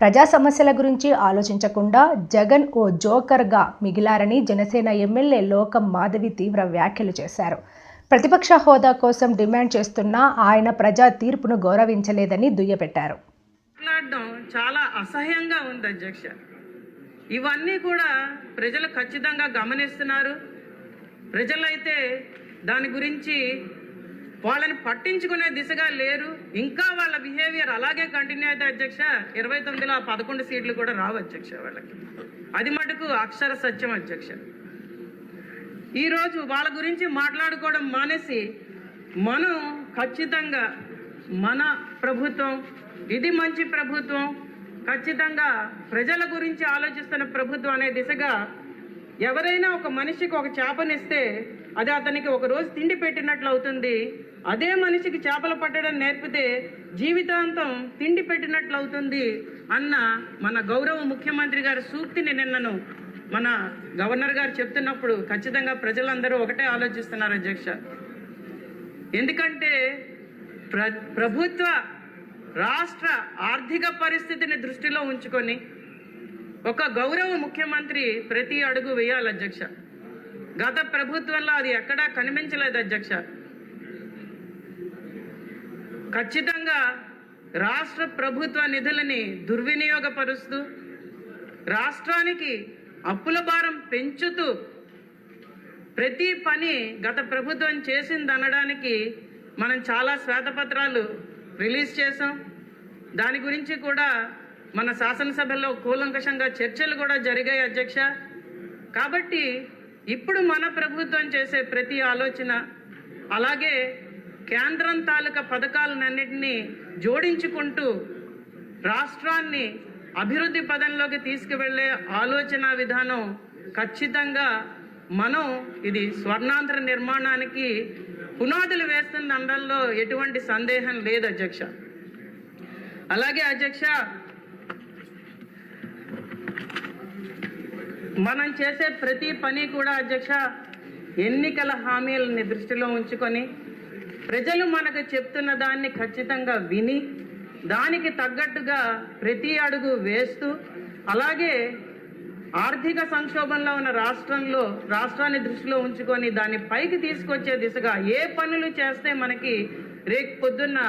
ప్రజా సమస్యల గురించి ఆలోచించకుండా జగన్ ఓ జోకర్గా మిగిలారని జనసేన ఎమ్మెల్యే లోకం మాధవి తీవ్ర వ్యాఖ్యలు చేశారు. ప్రతిపక్ష హోదా కోసం డిమాండ్ చేస్తున్నా ఆయన ప్రజా తీర్పును గౌరవించలేదని దుయ్యబెట్టారు. మాట్లాడడం చాలా అసహ్యంగా ఉంది అధ్యక్ష. ఇవన్నీ కూడా ప్రజలు ఖచ్చితంగా గమనిస్తున్నారు. ప్రజలైతే దాని గురించి వాళ్ళని పట్టించుకునే దిశగా లేరు. ఇంకా వాళ్ళ బిహేవియర్ అలాగే కంటిన్యూ అయితే అధ్యక్ష ఇరవై తొమ్మిదిలో ఆ పదకొండు సీట్లు కూడా రావు అధ్యక్ష వాళ్ళకి. అది మటుకు అక్షర సత్యం అధ్యక్ష. ఈరోజు వాళ్ళ గురించి మాట్లాడుకోవడం మానేసి మనం ఖచ్చితంగా మన ప్రభుత్వం ఇది మంచి ప్రభుత్వం ఖచ్చితంగా ప్రజల గురించి ఆలోచిస్తున్న ప్రభుత్వం అనే దిశగా ఎవరైనా ఒక మనిషికి ఒక చేపనిస్తే అది అతనికి ఒక రోజు తిండి పెట్టినట్లు అవుతుంది. అదే మనిషికి చేపలు పట్టడం నేర్పితే జీవితాంతం తిండి పెట్టినట్లు అవుతుంది అన్న మన గౌరవ ముఖ్యమంత్రి గారి సూక్తిని నిన్నను మన గవర్నర్ గారు చెప్తున్నప్పుడు ఖచ్చితంగా ప్రజలందరూ ఒకటే ఆలోచిస్తున్నారు అధ్యక్ష. ఎందుకంటే ప్ర ప్రభుత్వ రాష్ట్ర ఆర్థిక పరిస్థితిని దృష్టిలో ఉంచుకొని ఒక గౌరవ ముఖ్యమంత్రి ప్రతి అడుగు వేయాలి అధ్యక్ష. గత ప్రభుత్వంలో అది ఎక్కడా కనిపించలేదు అధ్యక్ష. ఖచ్చితంగా రాష్ట్ర ప్రభుత్వ నిధులని దుర్వినియోగపరుస్తూ రాష్ట్రానికి అప్పుల భారం పెంచుతూ ప్రతి పని గత ప్రభుత్వం చేసిందనడానికి మనం చాలా శ్వేతపత్రాలు రిలీజ్ చేసాం దాని గురించి కూడా మన శాసనసభలో కూలంకషంగా చర్చలు కూడా జరిగాయి అధ్యక్ష. కాబట్టి ఇప్పుడు మన ప్రభుత్వం చేసే ప్రతి ఆలోచన అలాగే కేంద్రం తాలూకా పథకాలన్నింటినీ జోడించుకుంటూ రాష్ట్రాన్ని అభివృద్ధి పదంలోకి తీసుకువెళ్ళే ఆలోచన విధానం ఖచ్చితంగా మనం ఇది స్వర్ణాంధ్ర నిర్మాణానికి పునాదులు వేస్తున్న అనడంలో ఎటువంటి సందేహం లేదు అధ్యక్ష. అలాగే అధ్యక్ష మనం చేసే ప్రతి పని కూడా అధ్యక్ష ఎన్నికల హామీలని దృష్టిలో ఉంచుకొని ప్రజలు మనకు చెప్తున్న దాన్ని ఖచ్చితంగా విని దానికి తగ్గట్టుగా ప్రతి అడుగు వేస్తూ అలాగే ఆర్థిక సంక్షోభంలో ఉన్న రాష్ట్రంలో రాష్ట్రాన్ని దృష్టిలో ఉంచుకొని దాన్ని పైకి తీసుకొచ్చే దిశగా ఏ పనులు చేస్తే మనకి రేపు పొద్దున్న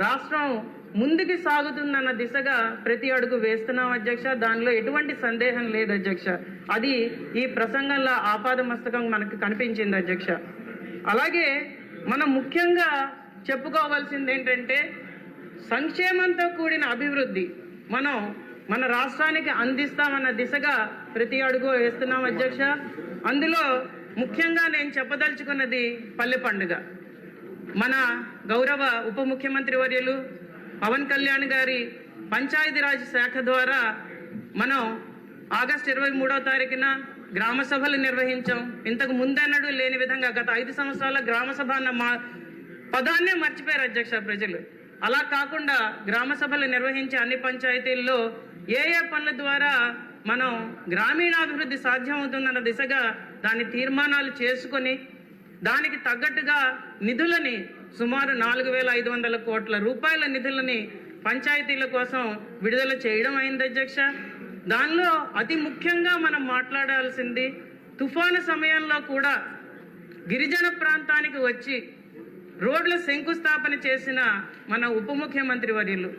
రాష్ట్రం ముందుకు సాగుతుందన్న దిశగా ప్రతి అడుగు వేస్తున్నాం అధ్యక్ష. దానిలో ఎటువంటి సందేహం లేదు అధ్యక్ష. అది ఈ ప్రసంగంలో ఆపాద మస్తకం మనకు కనిపించింది అధ్యక్ష. అలాగే మనం ముఖ్యంగా చెప్పుకోవాల్సింది ఏంటంటే సంక్షేమంతో కూడిన అభివృద్ధి మనం మన రాష్ట్రానికి అందిస్తామన్న దిశగా ప్రతి అడుగు వేస్తున్నాం అధ్యక్ష. అందులో ముఖ్యంగా నేను చెప్పదలుచుకున్నది పల్లె పండుగ. మన గౌరవ ఉప ముఖ్యమంత్రి వర్యులు పవన్ కళ్యాణ్ గారి పంచాయతీరాజ్ శాఖ ద్వారా మనం ఆగస్టు ఇరవై మూడో తారీఖున గ్రామ సభలు నిర్వహించాం. ఇంతకు ముందన్నడు లేని విధంగా గత ఐదు సంవత్సరాల గ్రామ సభ అన్న మా పదాన్నే మర్చిపోయారు అధ్యక్ష ప్రజలు. అలా కాకుండా గ్రామ సభలు నిర్వహించే అన్ని పంచాయతీల్లో ఏ ఏ పనుల ద్వారా మనం గ్రామీణాభివృద్ధి సాధ్యమవుతుందన్న దిశగా దాని తీర్మానాలు చేసుకొని దానికి తగ్గట్టుగా నిధులని సుమారు నాలుగు వేల ఐదు వందల కోట్ల రూపాయల నిధులని పంచాయతీల కోసం విడుదల చేయడం అయింది అధ్యక్ష. దానిలో అతి ముఖ్యంగా మనం మాట్లాడాల్సింది తుఫాను సమయంలో కూడా గిరిజన ప్రాంతానికి వచ్చి రోడ్ల శంకుస్థాపన చేసిన మన ఉప ముఖ్యమంత్రి వర్యులు.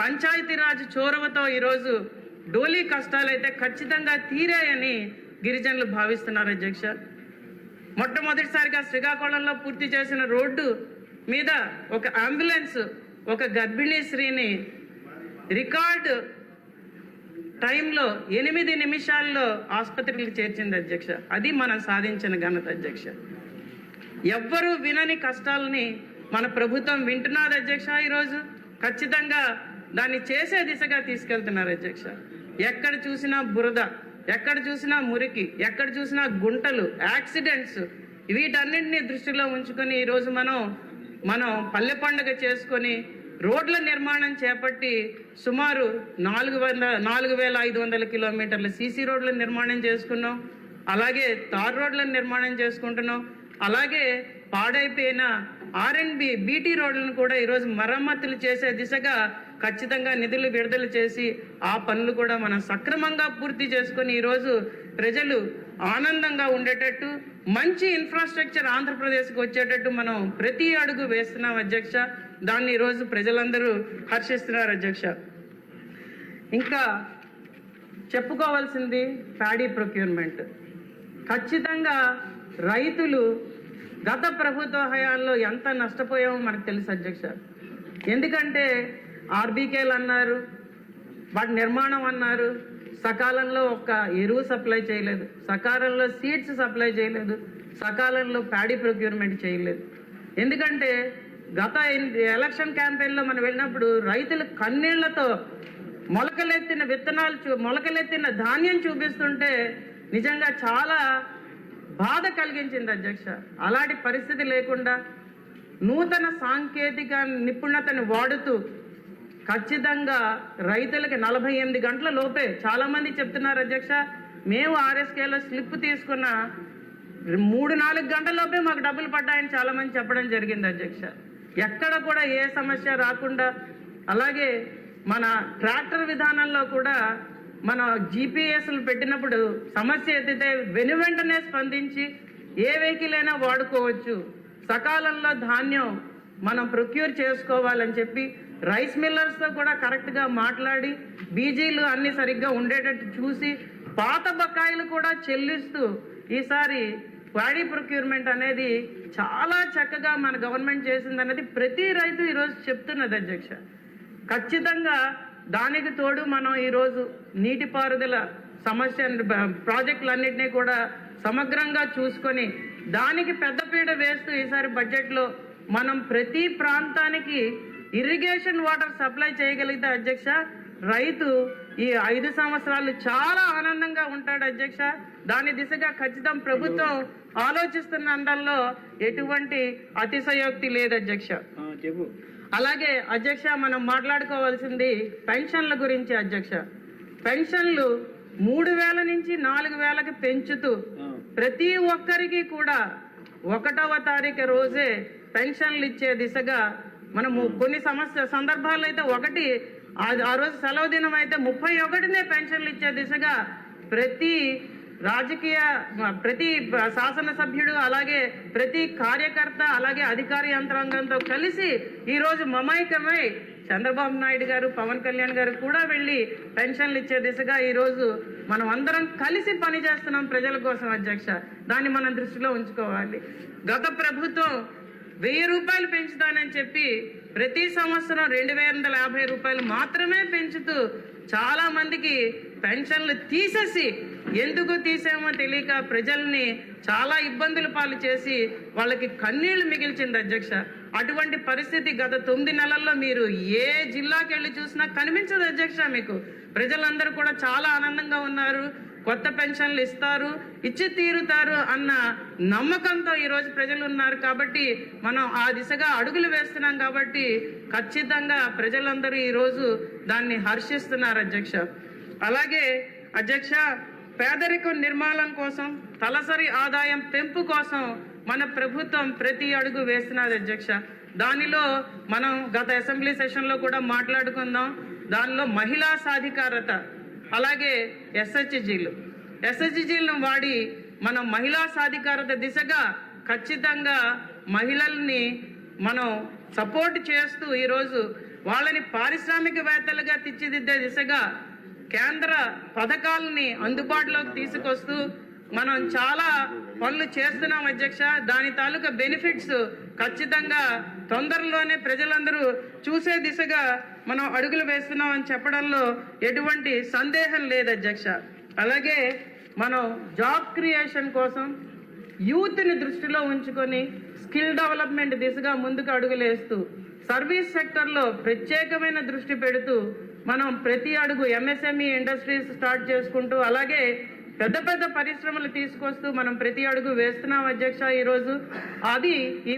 పంచాయతీరాజ్ చోరవతో ఈరోజు డోలీ కష్టాలైతే ఖచ్చితంగా తీరాయని గిరిజనులు భావిస్తున్నారు అధ్యక్ష. మొట్టమొదటిసారిగా శ్రీకాకుళంలో పూర్తి చేసిన రోడ్డు మీద ఒక అంబులెన్స్ ఒక గర్భిణీ స్త్రీని రికార్డు టైంలో ఎనిమిది నిమిషాల్లో ఆసుపత్రికి చేర్చింది అధ్యక్ష. అది మనం సాధించిన ఘనత అధ్యక్ష. ఎవ్వరూ వినని కష్టాలని మన ప్రభుత్వం వింటున్నది అధ్యక్ష ఈరోజు. ఖచ్చితంగా దాన్ని చేసే దిశగా తీసుకెళ్తున్నారు అధ్యక్ష. ఎక్కడ చూసినా బురద. ఎక్కడ చూసినా మురికి ఎక్కడ చూసినా గుంటలు యాక్సిడెంట్స్ వీటన్నింటినీ దృష్టిలో ఉంచుకొని ఈరోజు మనం మనం పల్లె పండుగ చేసుకొని రోడ్ల నిర్మాణం చేపట్టి సుమారు నాలుగు వంద నాలుగు వేల ఐదు వందల కిలోమీటర్ల సీసీ రోడ్ల నిర్మాణం చేసుకున్నాం. అలాగే తార్ రోడ్ల నిర్మాణం చేసుకుంటున్నాం. అలాగే పాడైపోయిన ఆర్ఎన్బి బీటీ రోడ్లను కూడా ఈరోజు మరమ్మతులు చేసే దిశగా ఖచ్చితంగా నిధులు విడుదల చేసి ఆ పనులు కూడా మనం సక్రమంగా పూర్తి చేసుకొని ఈరోజు ప్రజలు ఆనందంగా ఉండేటట్టు మంచి ఇన్ఫ్రాస్ట్రక్చర్ ఆంధ్రప్రదేశ్కి వచ్చేటట్టు మనం ప్రతి అడుగు వేస్తున్నాం అధ్యక్ష. దాన్ని ఈరోజు ప్రజలందరూ హర్షిస్తున్నారు అధ్యక్ష. ఇంకా చెప్పుకోవాల్సింది ప్యాడీ ప్రొక్యూర్మెంట్ ఖచ్చితంగా రైతులు గత ప్రభుత్వ హయాంలో ఎంత నష్టపోయామో మనకు తెలుసు అధ్యక్ష. ఎందుకంటే ఆర్బీకేలు అన్నారు వాటి నిర్మాణం అన్నారు. సకాలంలో ఒక్క ఎరువు సప్లై చేయలేదు. సకాలంలో సీడ్స్ సప్లై చేయలేదు. సకాలంలో ప్యాడీ ప్రొక్యూర్మెంట్ చేయలేదు. ఎందుకంటే గత ఎలక్షన్ క్యాంపెయిన్లో మనం వెళ్ళినప్పుడు రైతులు కన్నీళ్ళతో మొలకలెత్తిన విత్తనాలు చూ మొలకలెత్తిన ధాన్యం చూపిస్తుంటే నిజంగా చాలా బాధ కలిగించింది అధ్యక్ష. అలాంటి పరిస్థితి లేకుండా నూతన సాంకేతిక నిపుణతను వాడుతూ ఖచ్చితంగా రైతులకి నలభై ఎనిమిది గంటల లోపే చాలామంది చెప్తున్నారు అధ్యక్ష. మేము ఆర్ఎస్కేలో స్లిప్ తీసుకున్న మూడు నాలుగు గంటల లోపే మాకు డబ్బులు పడ్డాయని చాలామంది చెప్పడం జరిగింది అధ్యక్ష. ఎక్కడ కూడా ఏ సమస్య రాకుండా అలాగే మన ట్రాక్టర్ విధానంలో కూడా మన జీపీఎస్లు పెట్టినప్పుడు సమస్య ఎత్తితే వెను వెంటనే స్పందించి ఏ వెహికల్ అయినా వాడుకోవచ్చు. సకాలంలో ధాన్యం మనం ప్రొక్యూర్ చేసుకోవాలని చెప్పి రైస్ మిల్లర్స్తో కూడా కరెక్ట్గా మాట్లాడి బీజీలు అన్ని సరిగ్గా ఉండేటట్టు చూసి పాత బకాయిలు కూడా చెల్లిస్తూ ఈసారి ప్యాడీ ప్రొక్యూర్మెంట్ అనేది చాలా చక్కగా మన గవర్నమెంట్ చేసిందనేది ప్రతి రైతు ఈరోజు చెప్తున్నది అధ్యక్ష. ఖచ్చితంగా దానికి తోడు మనం ఈరోజు నీటిపారుదల సమస్య ప్రాజెక్టులన్నింటినీ కూడా సమగ్రంగా చూసుకొని దానికి పెద్దపీట వేస్తూ ఈసారి బడ్జెట్లో మనం ప్రతి ప్రాంతానికి ఇరిగేషన్ వాటర్ సప్లై చేయగలిగితే అధ్యక్ష రైతు ఈ ఐదు సంవత్సరాలు చాలా ఆనందంగా ఉంటాడు అధ్యక్ష. దాని దిశగా ఖచ్చితం ప్రభుత్వం ఆలోచిస్తున్న అందంలో ఎటువంటి అతిశయోక్తి లేదు అధ్యక్ష. అలాగే అధ్యక్ష మనం మాట్లాడుకోవాల్సింది పెన్షన్ల గురించి అధ్యక్ష. పెన్షన్లు మూడు వేల నుంచి నాలుగు వేలకి పెంచుతూ ప్రతి ఒక్కరికి కూడా ఒకటవ తారీఖు రోజే పెన్షన్లు ఇచ్చే దిశగా మనము కొన్ని సమస్య సందర్భాల్లో అయితే ఒకటి ఆ- రోజు సెలవు దినం అయితే ముప్పై ఒకటినే పెన్షన్లు ఇచ్చే దిశగా ప్రతి రాజకీయ ప్రతి శాసనసభ్యుడు అలాగే ప్రతి కార్యకర్త అలాగే అధికార యంత్రాంగంతో కలిసి ఈ రోజు మమైకమై చంద్రబాబు నాయుడు గారు పవన్ కళ్యాణ్ గారు కూడా వెళ్ళి పెన్షన్లు ఇచ్చే దిశగా ఈ రోజు మనం అందరం కలిసి పనిచేస్తున్నాం ప్రజల కోసం అధ్యక్ష. దాన్ని మనం దృష్టిలో ఉంచుకోవాలి. గత ప్రభుత్వం వెయ్యి రూపాయలు పెంచుతానని చెప్పి ప్రతి సంవత్సరం రెండు వేల వందల యాభై రూపాయలు మాత్రమే పెంచుతూ చాలా మందికి పెన్షన్లు తీసేసి ఎందుకు తీసామో తెలియక ప్రజల్ని చాలా ఇబ్బందులు పాలు చేసి వాళ్ళకి కన్నీళ్ళు మిగిల్చింది అధ్యక్ష. అటువంటి పరిస్థితి గత తొమ్మిది నెలల్లో మీరు ఏ జిల్లాకి వెళ్ళి చూసినా కనిపించదు అధ్యక్ష మీకు. ప్రజలందరూ కూడా చాలా ఆనందంగా ఉన్నారు. కొత్త పెన్షన్లు ఇస్తారు ఇచ్చి తీరుతారు అన్న నమ్మకంతో ఈరోజు ప్రజలు ఉన్నారు కాబట్టి మనం ఆ దిశగా అడుగులు వేస్తున్నాం కాబట్టి ఖచ్చితంగా ప్రజలందరూ ఈరోజు దాన్ని హర్షిస్తున్నారు అధ్యక్ష. అలాగే అధ్యక్ష పేదరికం నిర్మాణం కోసం తలసరి ఆదాయం పెంపు కోసం మన ప్రభుత్వం ప్రతి అడుగు వేస్తున్నది అధ్యక్ష. దానిలో మనం గత అసెంబ్లీ సెషన్లో కూడా మాట్లాడుకుందాం. దానిలో మహిళా సాధికారత అలాగే ఎస్హెచ్జీలు ఎస్హెచ్జీలను వాడి మనం మహిళా సాధికారత దిశగా ఖచ్చితంగా మహిళల్ని మనం సపోర్ట్ చేస్తూ ఈరోజు వాళ్ళని పారిశ్రామికవేత్తలుగా తీర్చిదిద్దే దిశగా కేంద్ర పథకాలని అందుబాటులోకి తీసుకొస్తూ మనం చాలా పనులు చేస్తున్నాం అధ్యక్ష. దాని తాలూకా బెనిఫిట్స్ ఖచ్చితంగా తొందరలోనే ప్రజలందరూ చూసే దిశగా మనం అడుగులు వేస్తున్నాం అని చెప్పడంలో ఎటువంటి సందేహం లేదు అధ్యక్ష. అలాగే మనం జాబ్ క్రియేషన్ కోసం యూత్ని దృష్టిలో ఉంచుకొని స్కిల్ డెవలప్మెంట్ దిశగా ముందుకు అడుగులేస్తూ సర్వీస్ సెక్టర్లో ప్రత్యేకమైన దృష్టి పెడుతూ మనం ప్రతి అడుగు ఎంఎస్ఎంఈ ఇండస్ట్రీస్ స్టార్ట్ చేసుకుంటూ అలాగే పెద్ద పెద్ద పరిశ్రమలు తీసుకొస్తూ మనం ప్రతి అడుగు వేస్తున్నాం అధ్యక్ష ఈరోజు. అది ఈ